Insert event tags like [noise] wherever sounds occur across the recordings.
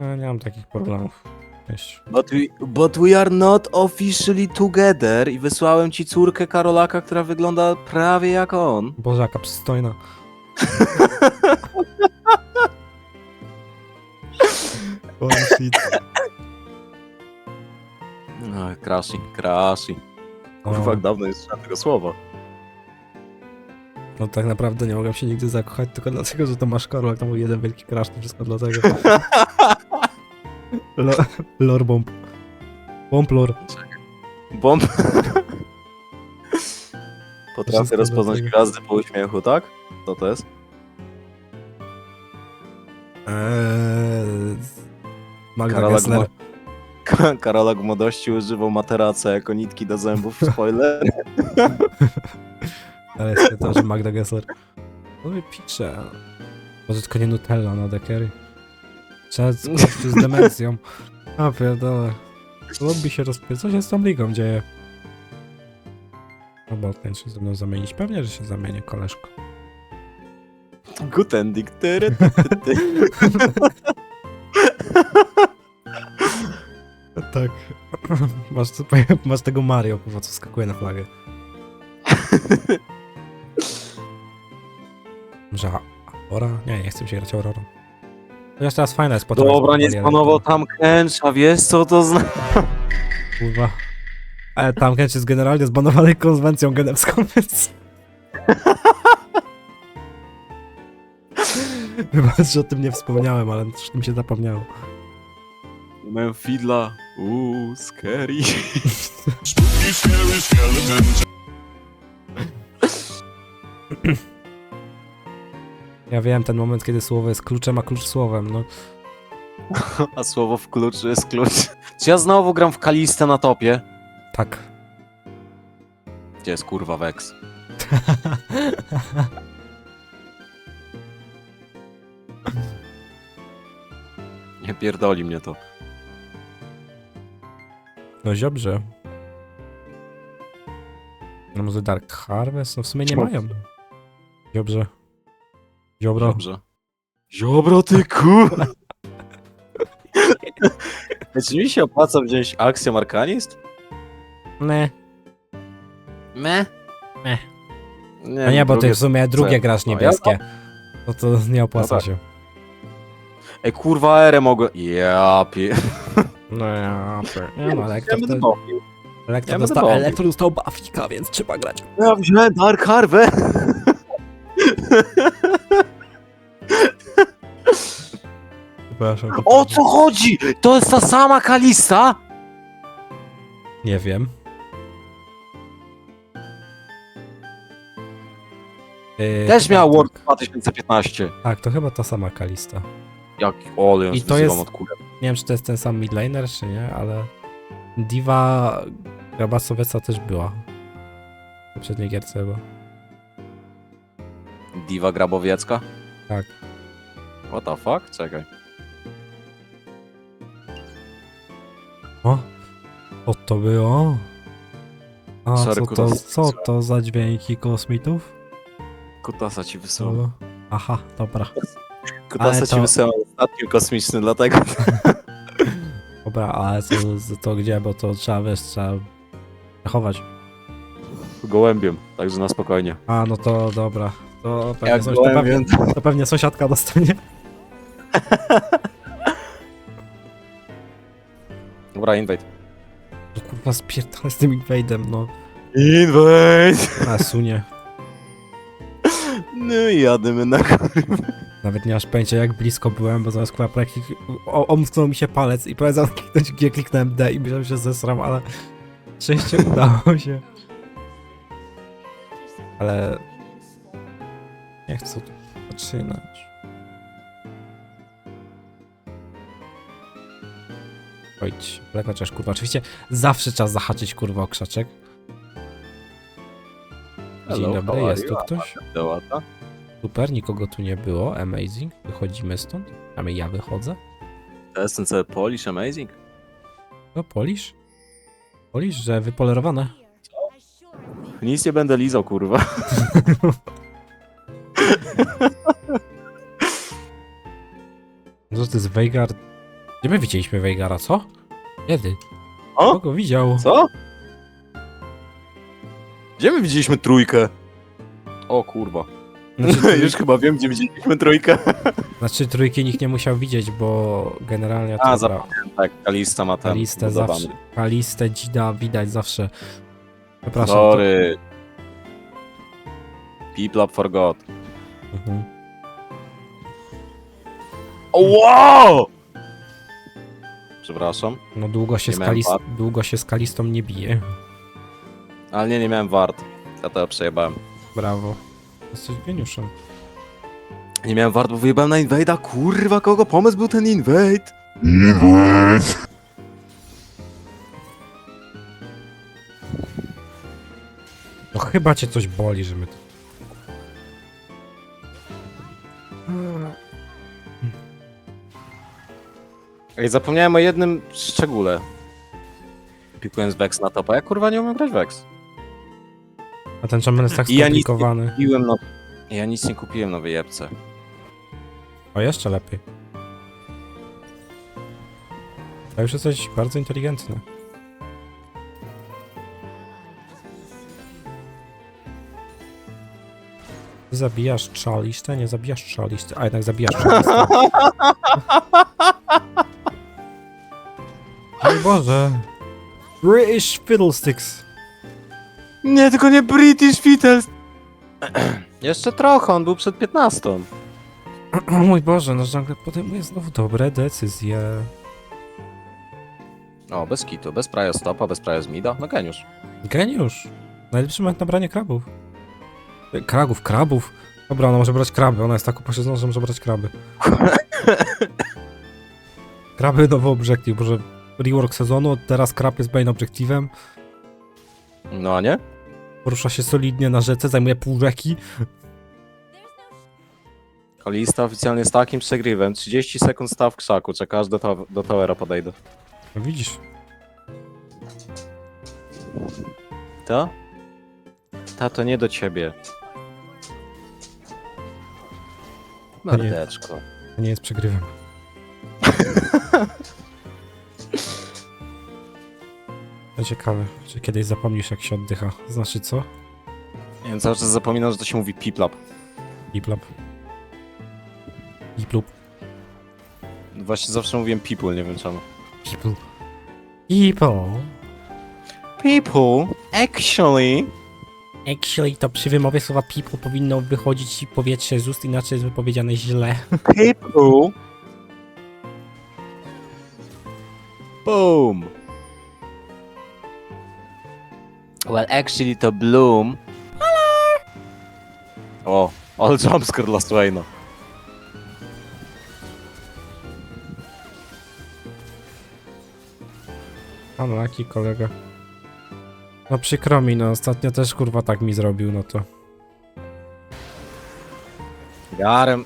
Ja nie mam takich problemów. But we, but we are not officially together i wysłałem ci córkę Karolaka, która wygląda prawie jak on. Boże, jaka przystojna. [laughs] Holy shit. No. Kurwa, No, jak dawno jest tego słowa. no tak naprawdę nie mogłem się nigdy zakochać, tylko dlatego, że to masz Karol, to był jeden wielki crash, to wszystko dlatego. [laughs] Lo, lore bomb. Bomb lore. Bomb. [laughs] Potrafię Wszystko rozpoznać dlatego. gwiazdy po uśmiechu, tak? Co to jest? Eee, Magda Karolak, Gessler. mo- Ka- Karolak w młodości używał materaca jako nitki do zębów. [laughs] Spoiler. [laughs] Ale jest to, że Magda Gessler. No i pisze. Może tylko nie Nutella na dekery. Trzeba z demencją. A pierdolę. Lobby się rozpie... Co się z tą ligą dzieje? Bo ten się ze mną zamienić. Pewnie, że się zamienię, koleżko. Ending. Tyry, ty, ty, ty. Tak. Masz, [laughs] masz tego Mario, kurwa, co skakuje na flagę. [laughs] Może Aurora? Nie, nie chcę się grać Aurorą. Chociaż teraz fajna jest potem. Dobra, nie spanował tam Kensha, wiesz co to znaczy? Kurwa. Ale tam Kench jest generalnie zbanowany konwencją genewską, [laughs] więc... Wybacz, że o tym nie wspomniałem, ale też mi się zapomniało. Miałem Fidla. Uuu, scary. Spooky, scary skeletons. [laughs] Ja wiem, ten moment, kiedy słowo jest kluczem, a klucz słowem, no. [laughs] A słowo w kluczu jest klucz. Czy ja znowu gram w Kalistę na topie? Tak. Gdzie jest kurwa Vex? [laughs] Nie pierdoli mnie to. No dobrze. No może Dark Harvest? No w sumie nie Czemu? mają. Dobrze. Ziobro. Dobrze. Ziobro ty kur... [laughs] Czy mi się opłaca wziąć akcję Arkanist? Nie. Me? Me. Nie, No nie, bo ty drugie- w sumie drugie grasz no, ja niebieskie. No to nie opłaca No tak. się. Ej, kurwa, erę mogę... Ja pie... No ja... [laughs] Nie no, Ja będę to, bawił. elektro, ja będę dostał, bawił. elektro dostał bafika, więc trzeba grać. Ja wziąłem Dark Harvest. [laughs] Przepraszam. O co chodzi? To jest ta sama Kalista? Nie wiem. Yy, Też miała tak. World 2015. Tak, to chyba ta sama Kalista. Jak... O, ale I to jest- Od kule. Nie wiem, czy to jest ten sam midlaner, czy nie, ale Diva Grabasoweca też była. W poprzedniej gierce chyba. Diva Grabowiecka? Tak. What the fuck? Czekaj. O to było? A Sorry, co to, co to za dźwięki kosmitów? Kutasa ci wysyłam. Aha, dobra. Kutasa Ale ci to- wysyłam ostatni kosmiczny, dlatego... [laughs] Dobra, ale to, to gdzie, bo to trzeba, wiesz, trzeba chować. Gołębiem, także na spokojnie. A, no to dobra. To pewnie, to, pewnie, to pewnie sąsiadka dostanie. [laughs] Dobra, invade. Kurwa, spierdolę z tym invade'em, no. Invade! A, sunie. No i jadymy na kurwa. Nawet nie masz pojęcia jak blisko byłem, bo zamiast kurwa o- omknął mi się palec i powiedział kliknąć G, kliknąłem D i myślałem, że się zesram, ale szczęście udało się. Ale... Nie chcę tu zaczynać. Ojdź, ale chociaż kurwa, oczywiście zawsze czas zahaczyć kurwa o krzaczek. Dzień Hello, dobry, how are jest tu you? ktoś? Dołata? Super, nikogo tu nie było, amazing. Wychodzimy stąd, a my ja wychodzę. To jest ten cały Polish Amazing? No, polisz? Polisz, że wypolerowane. Nic nie będę lizał, kurwa. [laughs] [laughs] No to jest Veigar Gdzie my widzieliśmy Weigara, co? Kiedy? O? Kogo widział? Co? Gdzie my widzieliśmy trójkę? O kurwa. Znaczy. [laughs] Już chyba wiem, gdzie widzieliśmy trójkę. znaczy trójki nikt nie musiał widzieć, bo generalnie A, to zapomniałem, tak. Kalista ma ten Kalistę budowany. zawsze. Kalistę dzida widać zawsze. Przepraszam. Sorry. People up forgot. To... Mhm. O, wow! Przepraszam, No długo się, Nie miałem wad. długo się z kalistą nie bije. ale nie, nie miałem wart. Ja to przejebałem. Brawo. Jesteś geniuszem. Nie miałem wart, bo wyjebałem na Invade'a. Kurwa, kogo pomysł był ten Invade? No chyba cię coś boli, że my to... Ej, zapomniałem o jednym szczególe. Pikując Vex na topa. Ja kurwa nie umiem grać Vex. A ten champion jest tak I ja nic nie skomplikowany. Kupiłem no... Ja nic nie kupiłem na wyjebce. O, jeszcze lepiej. To już jesteś bardzo inteligentny. Zabijasz czalistę? Nie zabijasz czalisty. A jednak zabijasz czalistę. [laughs] Boże. British Fiddlesticks. Nie, tylko nie British Beatles. [clears throat] Jeszcze trochę, on był przed 15. O [clears throat] mój Boże, no żongle podejmuje znowu dobre decyzje. O, bez kitu, bez praja stopa, bez praja z mida. No geniusz. Geniusz. Najlepszy moment na branie krabów. E, Kragów, krabów. Dobra, ona może brać kraby. Ona jest tak upośledzona, że może brać kraby. [laughs] kraby nowy obiektyw, może rework sezonu, teraz krab jest main obiektywem. No a nie? Porusza się solidnie na rzece, zajmuje pół rzeki. Kalista oficjalnie z takim przegrywem. 30 sekund staw w krzaku, czeka aż do, to do towera podejdę. No widzisz. To? Ta to nie do ciebie. Mordeczko. To nie jest przegrywem. [laughs] To ciekawe, czy kiedyś zapomnisz jak się oddycha. Znaczy co? Nie wiem, cały czas zapominam, że to się mówi piplap. Piplap. Piplup. Właśnie zawsze mówiłem people, nie wiem czemu. People. People. People, actually... Actually, to przy wymowie słowa people powinno wychodzić powietrze z ust, inaczej jest wypowiedziane źle. People... Boom. Well, actually to Bloom... O, ale jumpscare dla Swaina. Unlucky kolega. No przykro mi, no ostatnio też kurwa tak mi zrobił, no to... Garem.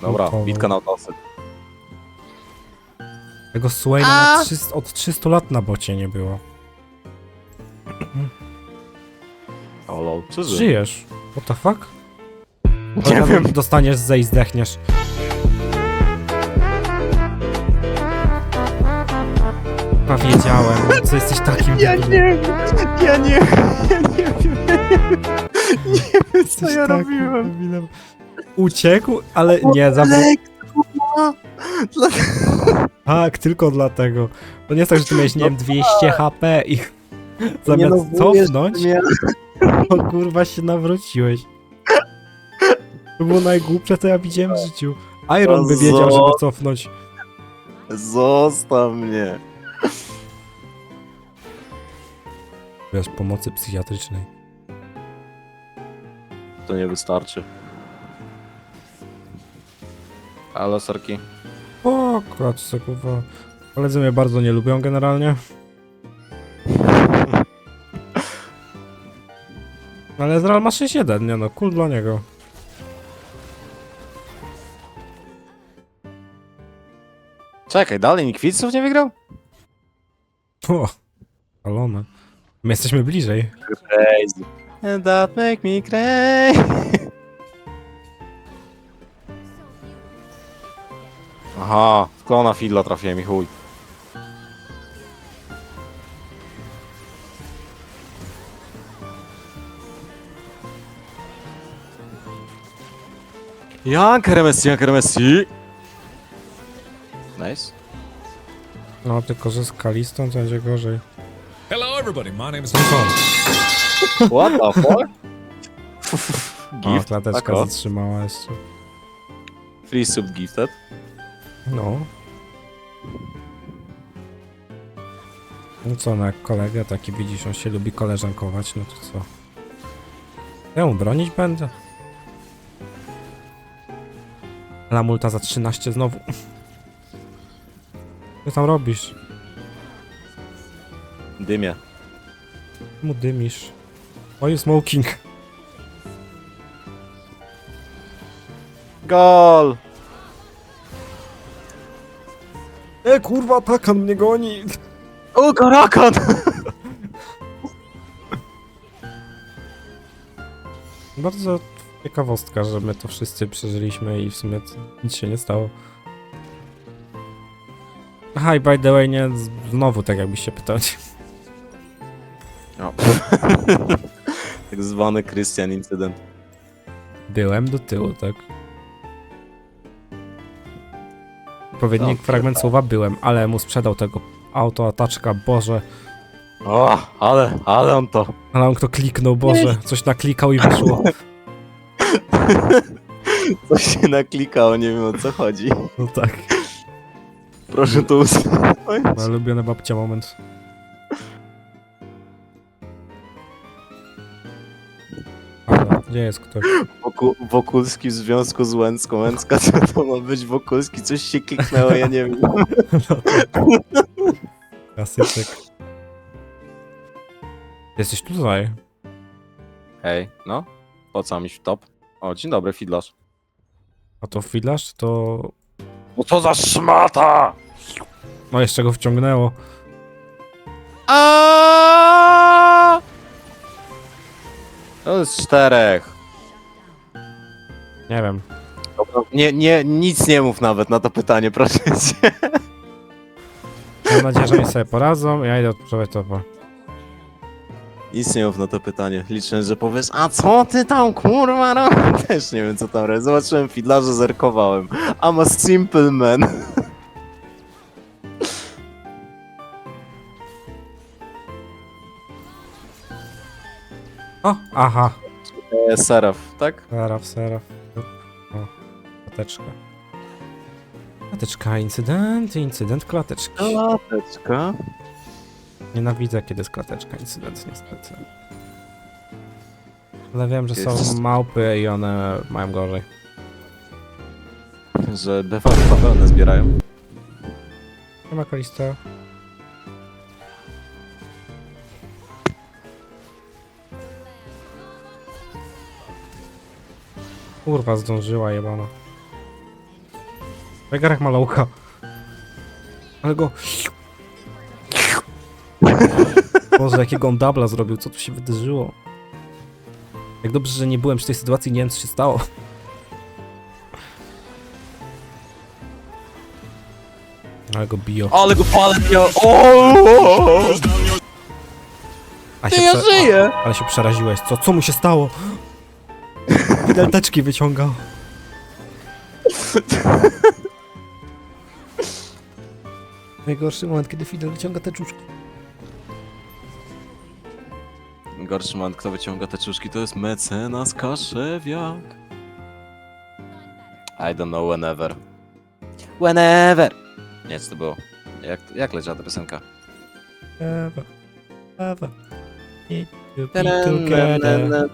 Dobra, Gotowe. bitka na autosy. Tego Swaina na 300, od 300 lat na bocie nie było. O lol, czy żyje? Żyjesz. What the fuck? Nie wiem. Dostaniesz ze i zdechniesz. Chyba wiedziałem, co jesteś takim Ja debilem. nie wiem, ja nie ja nie wiem, nie wiem co Jesteś ja takim robiłem. debilem. Uciekł, ale nie zabrał. Lekko, Tak, tylko dlatego. To nie jest tak, że ty miałeś, nie wiem, 200 HP i zamiast no, wujesz cofnąć, mnie. To kurwa się nawróciłeś. To było najgłupsze, co ja widziałem w życiu. Iron by wiedział, żeby cofnąć. Zostaw mnie. Wiesz, pomocy psychiatrycznej. To nie wystarczy. Halo, sorki. O, kurczę, co kurwa. Koledzy mnie bardzo nie lubią generalnie. Ale Ezreal ma 6-1, nie no, cool dla niego. Czekaj, dalej nikt widzów nie wygrał? O, szalone. My jesteśmy bliżej. Crazy. And that make me crazy. Aha, w klona Fidla trafiłem i chuj. Janker Messi, Janker Messi! Nice. No, tylko że z Kalistą to będzie gorzej. Hello, everybody. My name is. [laughs] What the fuck? [laughs] O, Gift, klateczka zatrzymała jeszcze. Free sub gifted. No. No co, no jak kolega taki widzisz, on się lubi koleżankować, no to co? Ja mu bronić będę? Lamulta za 13 znowu. Co tam robisz? Dymie. Mu dymisz. Why you smoking? Gol! E kurwa, takan mnie goni! O, Karakan! Bardzo ciekawostka, że my to wszyscy przeżyliśmy i w sumie nic się nie stało. Aha, i by the way, nie, znowu tak jakbyś się pytał. O. [laughs] tak zwany Christian incydent. Byłem do tyłu, tak? Odpowiednik fragment słowa byłem, ale mu sprzedał tego autoataczka, Boże. O, ale, ale on to. Ale on kto kliknął, Boże, coś naklikał i wyszło. [laughs] [laughs] Coś się naklikało, nie wiem o co chodzi. No tak, Proszę to usunąć. moja ulubiona babcia moment. Halo, gdzie jest ktoś? Woku, Wokulski w związku z Łęcką. Łęcka, co to ma być Wokulski? Coś się kliknęło, ja nie wiem. Klasyczek. Jesteś tutaj. Hej, no. Po co iść w top? O, dzień dobry, Fidlarz. A to filarz, to... No co za szmata! No jeszcze go wciągnęło. A! To jest czterech. Nie wiem. Nie, nie, nic nie mów nawet na to pytanie, proszę cię. Mam nadzieję, że oni sobie poradzą. Ja idę odprzewać topa. Nic nie mów na to pytanie. Liczę, że powiesz, a co ty tam kurwa robisz? [laughs] Też nie wiem co tam robię. Zobaczyłem Fidlarza, zerkowałem. I'm a simple man. [laughs] O, aha. E, Seraf, tak? Seraf, seraf. O, klateczka. Klateczka, incydent, incydent, klateczki. Klateczka. Nienawidzę, kiedy jest klateczka, incydent, niestety. Ale wiem, że Jest. są małpy i one mają gorzej. Że BV bawełnę zbierają. Nie ma kalista. Kurwa, zdążyła jebana. Wegarek ma loucha. Ale go... [laughs] Boże, jakiego on dubla zrobił, co tu się wydarzyło? Jak dobrze, że nie byłem przy tej sytuacji, nie wiem co się stało. Ale go biją. Ale go palę miał. O! A Ty się ja prze- żyję! Ale się przeraziłeś. Co? Co mu się stało? Fidel teczki wyciągał. Najgorszy moment, kiedy Fidel wyciąga teczuszki. Gorszy man, kto wyciąga te czuszki, to jest mecenas Kaszewiak. I don't know whenever. Whenever! Nie, co to było? Jak, jak leciała ta piosenka? Ewa, Ewa. Need to be together.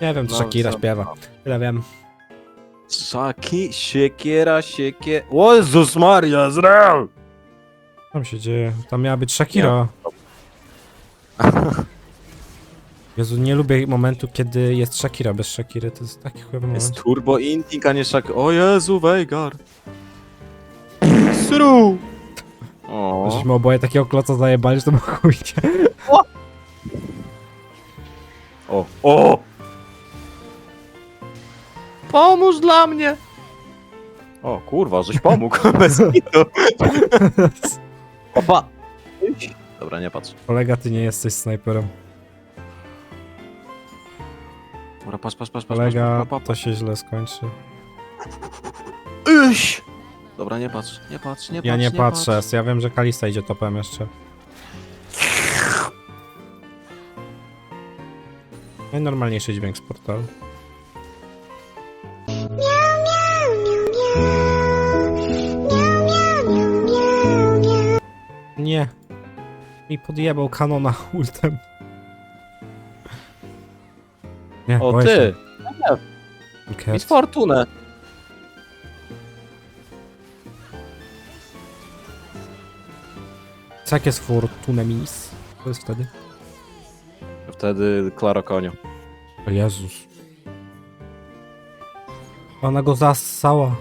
Nie wiem, co No, Shakira co? śpiewa. Tyle wiem. Szaki, siekiera, siekie... O Jezus Maria, Izrael! Co tam się dzieje? Tam miała być Shakira. [laughs] Jezu, nie lubię momentu, kiedy jest Shakira bez Shakiry. To jest taki chujowy Jest moment. Turbo Inting, a nie Shak... O Jezu, Veigar! Sru! O, Żeśmy oboje takiego kloca zajebali, że to było chujcie. o, o! Pomóż dla mnie! O kurwa, żeś pomógł. [laughs] Bez kitu. [laughs] Opa! Dobra, nie patrz. Kolega, ty nie jesteś snajperem. Dobra, patrz, patrz, patrz, patrz. Kolega, patrz, patrz, to się źle skończy. Iś! Dobra, nie patrz, nie patrz, nie patrz. Ja nie patrzę, patrz. ja wiem, że Kalista idzie topem jeszcze. Najnormalniejszy dźwięk z portalu. Nie. Mi podjebał kanona ultem. Nie, O boję ty! się. Mieć Cat. fortunę. Co jak jest Fortuna Minis? To jest wtedy? Wtedy Klara Konio. O Jezus. Ona go zassała.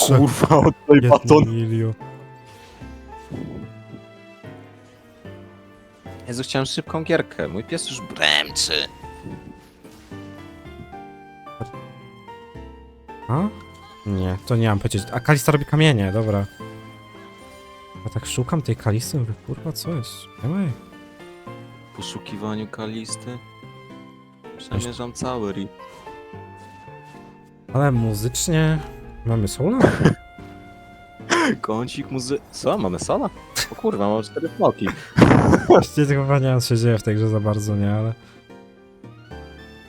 Boże. Kurwa, [laughs] oddaj baton. Emilio. Jezu, chciałem szybką gierkę. Mój pies już bremczy. A? Nie, to nie mam powiedzieć. A Kalista robi kamienie, dobra. Ja tak szukam tej Kalisty, mówię, kurwa, co jest? Jej. W poszukiwaniu Kalisty przemierzam cały RIP. Ale muzycznie mamy sola? [laughs] Kącik muzy... Co? Mamy sola? O kurwa, mam cztery smoki. [laughs] Właściwie tylko chyba nie wiem, co się dzieje w tej grze za bardzo, nie, ale...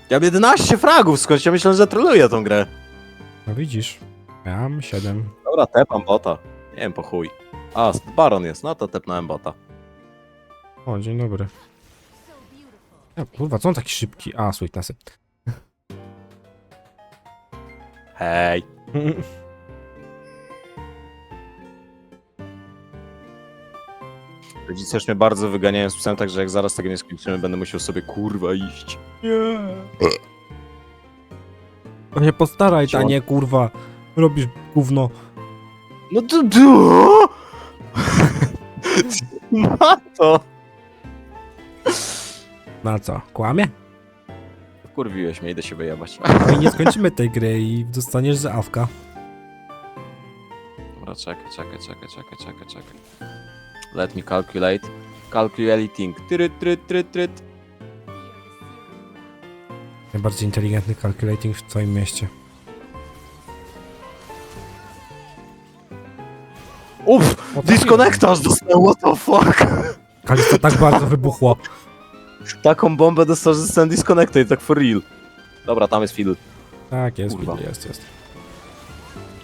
Ja mam 11 fragów, skąd ja myślę, że troluję tą grę. No widzisz, ja mam 7. Dobra, tepam bota. Nie wiem, po chuj. A, Baron jest, no to tepnąłem bota. O, dzień dobry. Ja, kurwa, co on taki szybki? A, sweetnessy. Hej. [laughs] Rodzice już mnie bardzo wyganiają z psem, także jak zaraz tego nie skończymy, będę musiał sobie kurwa iść. Nie. To się postaraj, Siema. tanie, kurwa. Robisz gówno. No to du! [laughs] Ma to! Na co? Kłamie? Kurwiłeś mnie, idę się wyjebać. No i nie skończymy tej gry i dostaniesz za awka. Dobra, czekaj, czekaj, czekaj, czekaj, czekaj, czekaj. Let me calculate. Calculating. Tryt, tryt, tryt, tryt. Najbardziej inteligentny calculating w twoim mieście. Uff! O, Disconnectaż dostał, what the fuck? Kalista tak bardzo wybuchła. Taką bombę dostał, że zostałem disconnected, tak for real. Dobra, tam jest Phil. Tak, jest, Kurwa. widzę, jest, jest.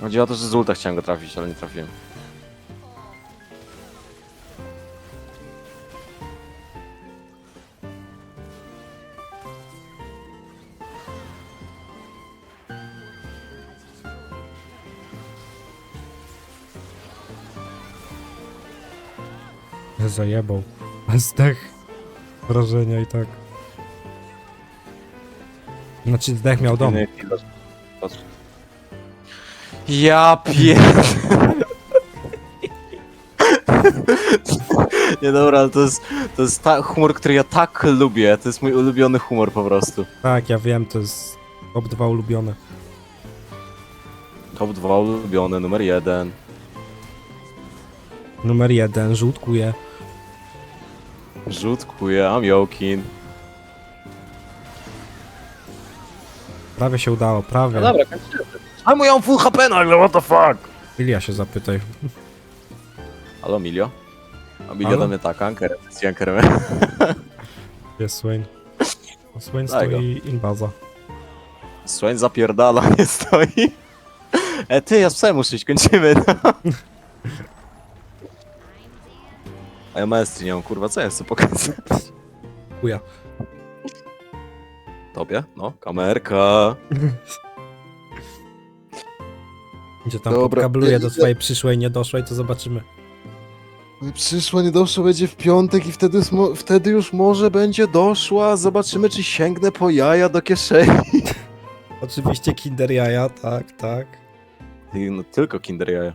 Chodzi o to, że z ulta chciałem go trafić, ale nie trafiłem. Zajebał. Zdech. Wrażenia i tak. Znaczy zdech miał dom. Inny. Ja pier... [laughs] Nie dobra, ale to jest, to jest ta, humor, który ja tak lubię. To jest mój ulubiony humor po prostu. Tak, ja wiem, to jest top 2 ulubione. Top 2 ulubiony, numer 1. Numer jeden, żółtkuje. Rzutkuje, I'm Jokin. Prawie się udało, prawie. No dobra, kończymy. Czemu ja mam full HP nagle, what the fuck? Ilia się zapytaj. Halo, Milio? A Milio Halo? do mnie tak, Anker, jest Anker. [laughs] Jest Swain. O, Swain Daj go. stoi inbaza. Swain zapierdala, [laughs] nie stoi. E, ty, ja z psem muszę iść, kończymy. No. [laughs] A ja maestry nie mam, kurwa, co ja chcę pokazać? Chuja. Tobie? No, kamerka. Gdzie tam Dobra, podkabluje do idę. swojej przyszłej, niedoszłej, to zobaczymy. Przyszła, nie doszła, będzie w piątek i wtedy, smo- wtedy już może będzie doszła. Zobaczymy, czy sięgnę po jaja do kieszeni. Oczywiście Kinder Jaja, tak, tak. No, tylko kinder jaja.